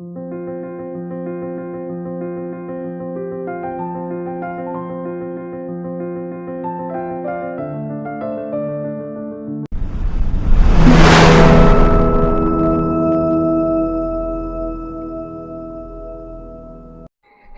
thank you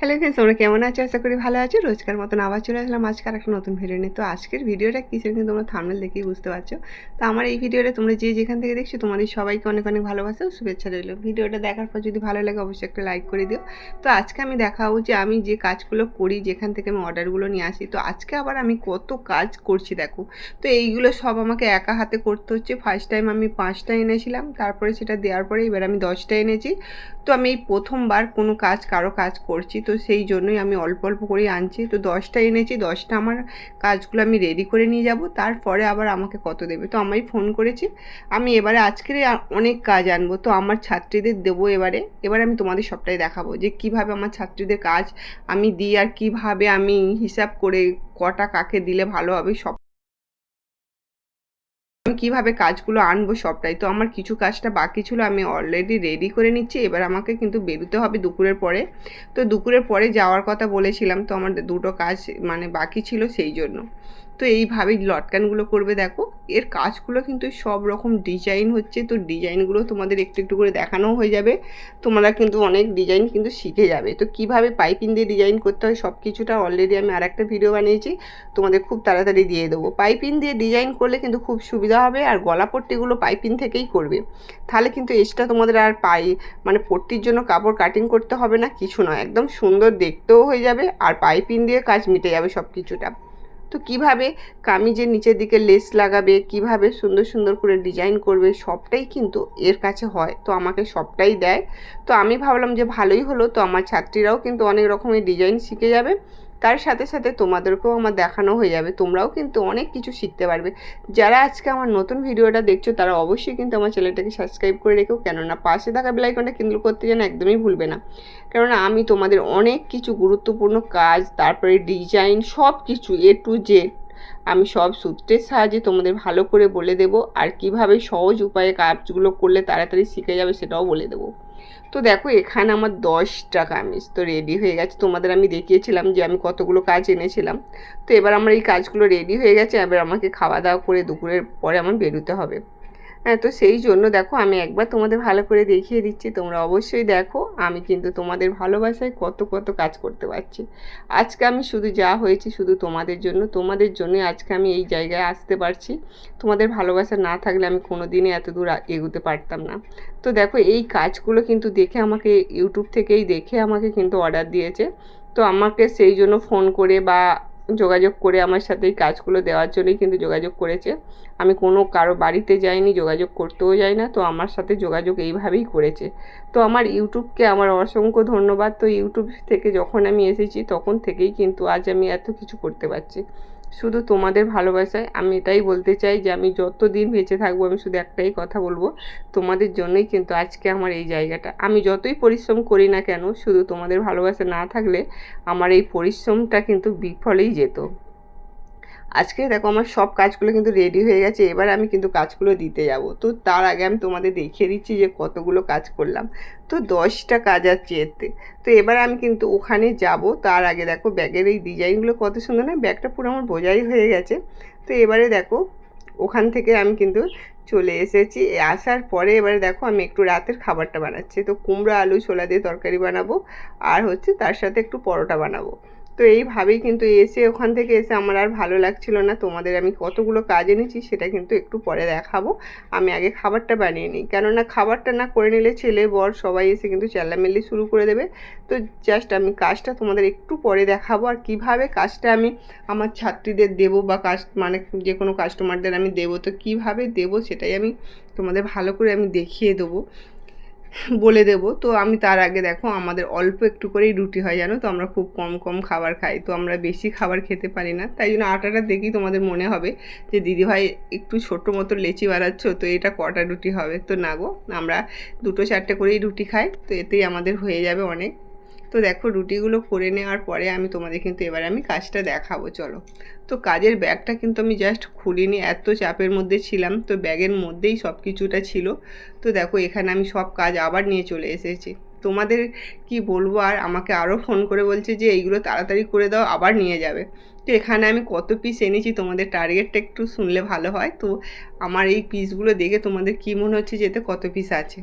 hello friends তোমরা কেমন আছো? আশা করি ভালো আছো। রোজকার মতন আবার চলে আসলাম আজকে আর একটা নতুন ভিডিও নিয়ে। তো আজকের ভিডিওটা কিসের কিন্তু তোমরা থামনেল দেখেই বুঝতে পারছ। তো আমার এই ভিডিওটা তোমরা যে যেখান থেকে দেখছ, তোমাদের সবাইকে অনেক অনেক ভালোবাসা ও শুভেচ্ছা রইল। ভিডিওটা দেখার পর যদি ভালো লাগে, অবশ্যই একটা লাইক করে দিও। তো আজকে আমি দেখাবো যে আমি যে কাজগুলো করি, যেখান থেকে আমি অর্ডারগুলো নিয়ে আসি, তো আজকে আবার আমি কত কাজ করছি দেখো। তো এইগুলো সব আমাকে একা হাতে করতে হচ্ছে। ফার্স্ট টাইম আমি পাঁচটা এনেছিলাম, তারপরে সেটা দেওয়ার পরে এবার আমি দশটা এনেছি। তো আমি এই প্রথমবার কোনো কাজ, কারও কাজ করছি। তো সেই জন্যই আমি অল্প অল্প করেই আনছি। তো দশটা এনেছি, দশটা আমার কাজগুলো আমি রেডি করে নিয়ে যাব। তারপরে আবার আমাকে কত দেবে? তো আমায় ফোন করেছি। আমি এবারে আজকের অনেক কাজ আনব। তো আমার ছাত্রীদের দেবো এবারে। এবারে আমি তোমাদের সবটাই দেখাবো যে কীভাবে আমার ছাত্রীদের কাজ আমি দিই আর কীভাবে আমি হিসাব করে কটা কাকে দিলে ভালো হবে সব আমি কীভাবে কাজগুলো আনব সবটাই? তো আমার কিছু কাজটা বাকি ছিল, আমি অলরেডি রেডি করে নিচ্ছি। এবার আমাকে কিন্তু বেরোতে হবে দুপুরের পরে। তো দুপুরের পরে যাওয়ার কথা বলেছিলাম, তো আমার দুটো কাজ মানে বাকি ছিল সেই জন্য। তো এইভাবেই লটকানগুলো করবে দেখো। এর কাজগুলো কিন্তু সব রকম ডিজাইন হচ্ছে, তো ডিজাইনগুলো তোমাদের একটু একটু করে দেখানোও হয়ে যাবে। তোমরা কিন্তু অনেক ডিজাইন কিন্তু শিখে যাবে। তো কীভাবে পাইপিং দিয়ে ডিজাইন করতে হয় সব কিছুটা অলরেডি আমি আর একটা ভিডিও বানিয়েছি, তোমাদের খুব তাড়াতাড়ি দিয়ে দেবো। পাইপিং দিয়ে ডিজাইন করলে কিন্তু খুব সুবিধা হবে আর গলা পট্টিগুলো পাইপিং থেকেই করবে। তাহলে কিন্তু এক্সট্রা তোমাদের আর পাই মানে পট্টির জন্য কাপড় কাটিং করতে হবে না, কিছু নয়। একদম সুন্দর দেখতেও হয়ে যাবে আর পাইপিং দিয়ে কাজ মিটে যাবে সব কিছুটা। তো কীভাবে কামিজের নিচের দিকে লেস লাগাবে, কীভাবে সুন্দর সুন্দর করে ডিজাইন করবে, সবটাই কিন্তু এর কাছে হয়। তো আমাকে সবটাই দেয়। তো আমি ভাবলাম যে ভালোই হলো। তো আমার ছাত্রীরাও কিন্তু অনেক রকমের ডিজাইন শিখে যাবে। তার সাথে সাথে তোমাদেরকেও আমার দেখানো হয়ে যাবে। তোমরাও কিন্তু অনেক কিছু শিখতে পারবে। যারা আজকে আমার নতুন ভিডিওটা দেখছ, তারা অবশ্যই কিন্তু আমার চ্যানেলটাকে সাবস্ক্রাইব করে রেখো। কেননা পাশে থাকা বেলাইকনটা কিন্তু করতে যেন একদমই ভুলবে না। কেননা আমি তোমাদের অনেক কিছু গুরুত্বপূর্ণ কাজ, তারপরে ডিজাইন সব কিছু এ টু জেড আমি সব সূত্রের সাহায্যে তোমাদের ভালো করে বলে দেবো আর কীভাবে সহজ উপায়ে কাজগুলো করলে তাড়াতাড়ি শিখে যাবে সেটাও বলে দেবো। তো দেখো, এখানে আমার দশটা কামিজ তো রেডি হয়ে গেছে। তোমাদের আমি দেখিয়েছিলাম যে আমি কতগুলো কাজ এনেছিলাম। তো এবার আমার এই কাজগুলো রেডি হয়ে গেছে, এবার আমাকে খাওয়া দাওয়া করে দুপুরের পরে আমার বেরোতে হবে। তো সেই জন্য দেখো আমি একবার তোমাদের ভালো করে দেখিয়ে দিচ্ছি, তোমরা অবশ্যই দেখো। আমি কিন্তু তোমাদের ভালোবাসায় কত কত কাজ করতে পারছি। আজকে আমি শুধু যা হয়েছি শুধু তোমাদের জন্য তোমাদের জন্য আজকে আমি এই জায়গায় আসতে পারছি। তোমাদের ভালোবাসা না থাকলে আমি কোনো দিনই এত দূর এগোতে পারতাম না। তো দেখো এই কাজগুলো কিন্তু দেখে আমাকে ইউটিউব থেকেই দেখে আমাকে কিন্তু অর্ডার দিয়েছে। তো আমাকে সেই জন্য ফোন করে বা যোগাযোগ করে আমার সাথে এই কাজগুলো দেওয়ার জন্যই কিন্তু যোগাযোগ করেছে। আমি কোনো কারও বাড়িতে যাইনি, যোগাযোগ করতেও যাই না, তো আমার সাথে যোগাযোগ এইভাবেই করেছে। তো আমার ইউটিউবকে আমার অসংখ্য ধন্যবাদ। তো ইউটিউব থেকে যখন আমি এসেছি, তখন থেকেই কিন্তু আজ আমি এত কিছু করতে পারছি। শুধু তোমাদের ভালোবাসায় আমি এটাই বলতে চাই যে আমি যতদিন বেঁচে থাকব, আমি শুধু একটাই কথা বলব, তোমাদের জন্যই কিন্তু আজকে আমার এই জায়গাটা। আমি যতই পরিশ্রম করি না কেন, শুধু তোমাদের ভালোবাসা না থাকলে আমার এই পরিশ্রমটা কিন্তু বিফলেই যেত। আজকে দেখো আমার সব কাজগুলো কিন্তু রেডি হয়ে গেছে, এবার আমি কিন্তু কাজগুলো দিতে যাব। তো তার আগে আমি তোমাদের দেখিয়ে দিচ্ছি যে কতগুলো কাজ করলাম। তো দশটা কাজ আছে এতে। তো এবার আমি কিন্তু ওখানে যাব। তার আগে দেখো ব্যাগের এই ডিজাইনগুলো কত সুন্দর না, ব্যাগটা পুরো আমার বোঝাই হয়ে গেছে। তো এবারে দেখো, ওখান থেকে আমি কিন্তু চলে এসেছি। আসার পরে এবারে দেখো আমি একটু রাতের খাবারটা বানাচ্ছি। তো কুমড়ো, আলু, ছোলা দিয়ে তরকারি বানাবো। আর হচ্ছে তার সাথে একটু পরোটা বানাবো। তো এইভাবেই কিন্তু এসে, ওখান থেকে এসে আমার আর ভালো লাগছিল না। তোমাদের আমি কতগুলো কাজ এনেছি সেটা কিন্তু একটু পরে দেখাবো। আমি আগে খাবারটা বানিয়ে নিই। কেননা খাবারটা না করে নিলে ছেলে, বর সবাই এসে কিন্তু চেল্লামেল্লি শুরু করে দেবে। তো জাস্ট আমি কাজটা তোমাদের একটু পরে দেখাবো আর কীভাবে কাজটা আমি আমার ছাত্রীদের দেবো বা কাজ মানে যে কোনো কাস্টমারদের আমি দেবো। তো কীভাবে দেবো সেটাই আমি তোমাদের ভালো করে আমি দেখিয়ে দেবো। বলে দেব। তো আমি তার আগে দেখো, আমাদের অল্প একটু করেই রুটি হয়, জানো তো? আমরা খুব কম কম খাবার খাই, তো আমরা বেশি খাবার খেতে পারি না। তাই জন্য আটাটা দেখি তোমাদের মনে হবে যে, দিদিভাই একটু ছোট মতো লেচি বাড়াচ্ছ তো এটা কটা রুটি হবে? তো না গো, আমরা দুটো চারটে করেই রুটি খাই, তো এতেই আমাদের হয়ে যাবে অনেক। তো দেখো রুটিগুলো করে নেওয়ার পরে আমি তোমাদের কিন্তু এবার আমি কাজটা দেখাবো, চলো। তো কাজের ব্যাগটা কিন্তু আমি জাস্ট খুলিনি, এত চাপের মধ্যে ছিলাম, তো ব্যাগের মধ্যেই সব কিছুটা ছিল। তো দেখো এখানে আমি সব কাজ আবার নিয়ে চলে এসেছি। তোমাদের কি বলব, আর আমাকে আরও ফোন করে বলছে যে এইগুলো তাড়াতাড়ি করে দাও, আবার নিয়ে যাবে। তো এখানে আমি কত পিস এনেছি তোমাদের টার্গেটটা একটু শুনলে ভালো হয়। তো আমার এই পিসগুলো দেখে তোমাদের কী মনে হচ্ছে যে এতে কত পিস আছে?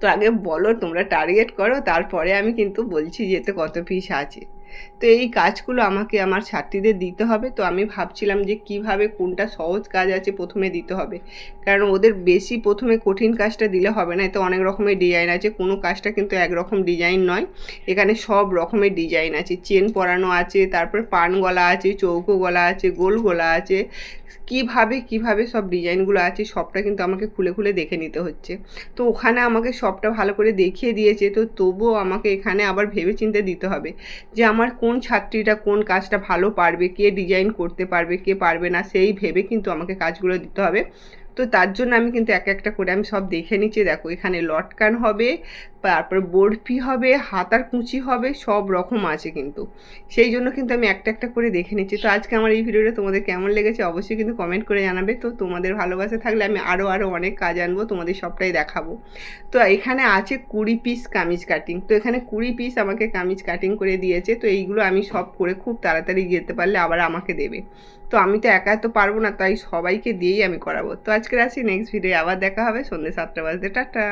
তো আগে বলো, তোমরা টার্গেট করো, তারপরে আমি কিন্তু বলছি যে এতে কত পিস আছে। তো এই কাজগুলো আমাকে আমার ছাত্রীদের দিতে হবে। তো আমি ভাবছিলাম যে কীভাবে কোনটা সহজ কাজ আছে প্রথমে দিতে হবে। কারণ ওদের বেশি প্রথমে কঠিন কাজটা দিলে হবে না। এতে অনেক রকমের ডিজাইন আছে। কোনো কাজটা কিন্তু একরকম ডিজাইন নয়। এখানে সব রকমের ডিজাইন আছে। চেন পরানো আছে, তারপর পান গলা আছে, চৌকো গলা আছে, গোল গলা আছে। কীভাবে কীভাবে সব ডিজাইনগুলো আছে সবটা কিন্তু আমাকে খুলে খুলে দেখে নিতে হচ্ছে। তো ওখানে আমাকে সবটা ভালো করে দেখিয়ে দিয়েছে। তো তবুও আমাকে এখানে আবার ভেবে চিন্তে দিতে হবে যে আমার কোন ছাত্রীরা কোন কাজটা ভালো পারবে, কে ডিজাইন করতে পারবে, কে পারবে না, সেই ভেবে কিন্তু আমাকে কাজগুলো দিতে হবে। তো তার জন্য আমি কিন্তু এক একটা করে আমি সব দেখে নিচ্ছি। দেখো, এখানে লটকান হবে, তারপর বরফি হবে, হাতার কুঁচি হবে, সব রকম আছে কিন্তু। সেই জন্য কিন্তু আমি একটা একটা করে দেখে নিচ্ছি। তো আজকে আমার এই ভিডিওটা তোমাদের কেমন লেগেছে অবশ্যই কিন্তু কমেন্ট করে জানাবে। তো তোমাদের ভালোবাসা থাকলে আমি আরও আরও অনেক কাজ আনব, তোমাদের সবটাই দেখাবো। তো এখানে আছে কুড়ি পিস কামিজ কাটিং তো এখানে কুড়ি পিস আমাকে কামিজ কাটিং করে দিয়েছে। তো এইগুলো আমি সব করে খুব তাড়াতাড়ি যেতে পারলে আবার আমাকে দেবে। তো আমি তো একা তো পারব না, তাই সবাইকে দিয়েই আমি করাবো। তো আজকে আসি নেক্সট ভিডিও আবার দেখা হবে। সন্ধ্যে সাতটা বাজতে টাটা।